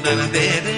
than a dead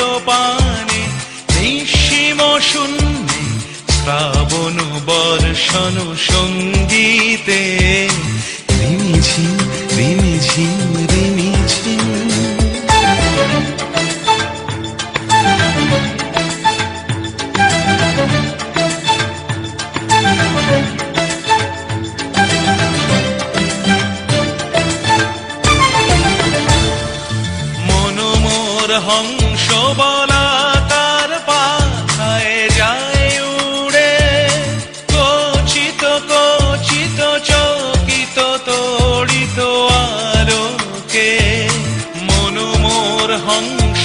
পানে নিঃসীম শূন্যে শ্রাবণ বর্ষণ সঙ্গীতে। রিমি ঝিম রিমি ঝিম ঝিম বলাকার পাথায় যায় উড়ে। কচিত কচিত চকিত তড়িত আলোকে। মনোমোর হংস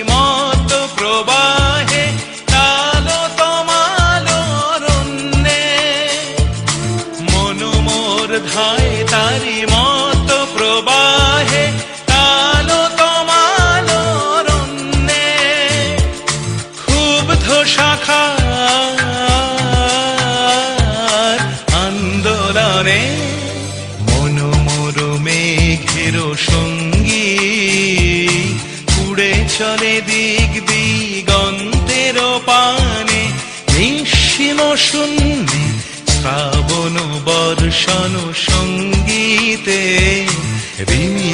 মনোমোর মেঘের সঙ্গী। উড়ে চলে দিক দিগন্তের পানে। নিঃসীম শূন্যে শ্রাবণ বর্ষণ সঙ্গীতে। রিমি